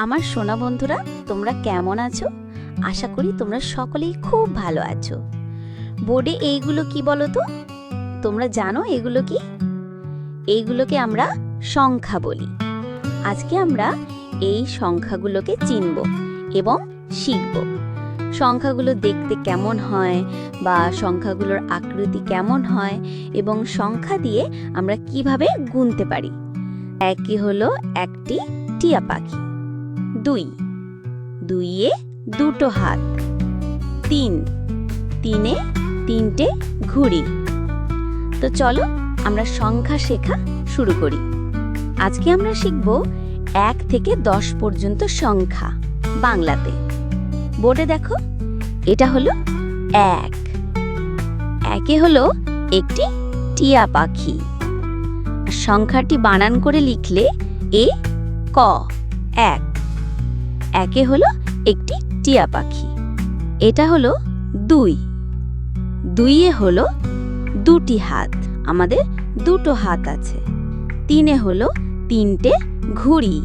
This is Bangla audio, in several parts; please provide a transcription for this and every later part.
আমার সোনা বন্ধুরা, তোমরা কেমন আছো? আশা করি তোমরা সকলেই খুব ভালো আছো। বোর্ডে এইগুলো কি বলো তো তোমরা জানো এগুলো কি? এইগুলোকে আমরা সংখ্যা বলি। আজকে আমরা এই সংখ্যাগুলোকে চিনব এবং শিখব। সংখ্যাগুলো দেখতে কেমন হয় বা সংখ্যাগুলোর আকৃতি কেমন হয় এবং সংখ্যা দিয়ে আমরা কীভাবে গুনতে পারি? একই হলো একটি টিয়া পাখি। দুই। দুইয়ে দুটো হাত। তিন। তিনে তিনটে ঘুড়ি। তো চলো আমরা সংখ্যা শেখা শুরু করি। আজকে আমরা শিখব এক থেকে দশ পর্যন্ত সংখ্যা বাংলাতে। বোর্ডে দেখো, এটা হলো এক। একে হলো একটি টিয়া পাখি। সংখ্যাটি বানান করে লিখলে এ ক, এক। একে হলো একটি টিয়া পাখি। এটা হলো দুই। দুইয়ে হলো দুটি হাত। আমাদের দুটো হাত আছে। তিনে হলো তিনটে ঘুড়ি।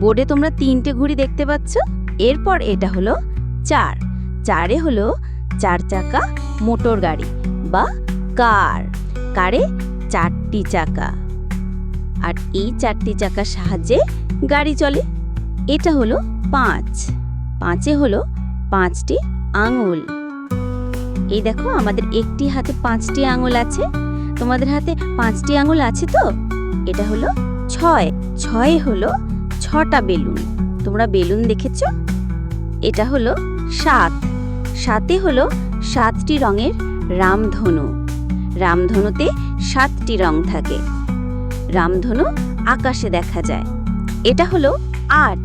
বোর্ডে তোমরা তিনটে ঘুড়ি দেখতে পাচ্ছ। এরপর এটা হলো চার। চারে হলো চার চাকা মোটর গাড়ি বা কার। কারে চারটি চাকা। আর এই চারটি চাকার সাহায্যে গাড়ি চলে। এটা হলো পাঁচ। পাঁচে হলো পাঁচটি আঙুল। এই দেখো আমাদের একটি হাতে পাঁচটি আঙুল আছে। তোমাদের হাতে পাঁচটি আঙুল আছে তো? এটা হলো ছয়। ছয় হলো ছটা বেলুন। তোমরা বেলুন দেখেছ? এটা হলো সাত। সাতে হলো সাতটি রঙের রামধনু। রামধনুতে সাতটি রং থাকে। রামধনু আকাশে দেখা যায়। এটা হলো আট।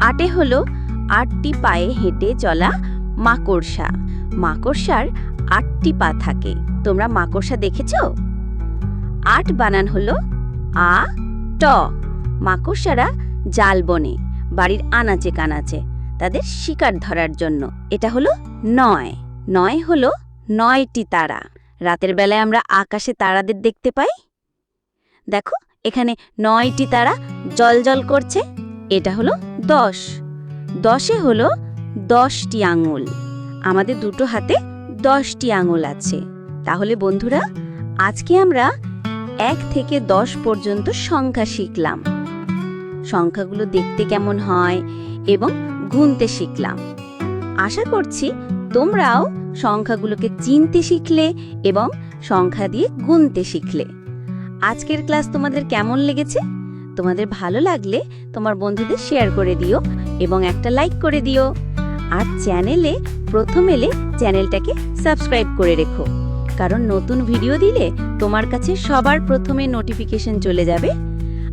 আটে হলো আটটি পায়ে হেঁটে চলা মাকড়সা। মাকড়সার আটটি পা থাকে। তোমরা মাকড়সা দেখেছ? আট বানান হলো আ, ট। মাকড়সারা জাল বনে, বাড়ির আনাচে কানাচে, তাদের শিকার ধরার জন্য। এটা হলো নয়। নয় হলো নয়টি তারা। রাতের বেলায় আমরা আকাশে তারাদের দেখতে পাই। দেখো, এখানে নয়টি তারা জলজল করছে। এটা হলো দশ। দশে হলো দশটি আঙুল। আমাদের দুটো হাতে দশটি আঙুল আছে। তাহলে বন্ধুরা, আজকে আমরা এক থেকে দশ পর্যন্ত সংখ্যা শিখলাম। সংখ্যাগুলো দেখতে কেমন হয় এবং গুনতে শিখলাম। আশা করছি তোমরাও সংখ্যাগুলোকে চিনতে শিখলে এবং সংখ্যা দিয়ে গুনতে শিখলে। আজকের ক্লাস তোমাদের কেমন লেগেছে? তোমাদের ভালো লাগলে তোমার বন্ধুদের শেয়ার করে দিও এবং একটা লাইক করে দিও। আর চ্যানেলে প্রথম এলে চ্যানেলটাকে সাবস্ক্রাইব করে রেখো। কারণ নতুন ভিডিও দিলে তোমার কাছে সবার প্রথমে নোটিফিকেশন চলে যাবে।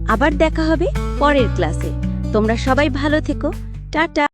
আবার দেখা হবে পরের ক্লাসে তোমরা সবাই ভালো থেকো। টাটা।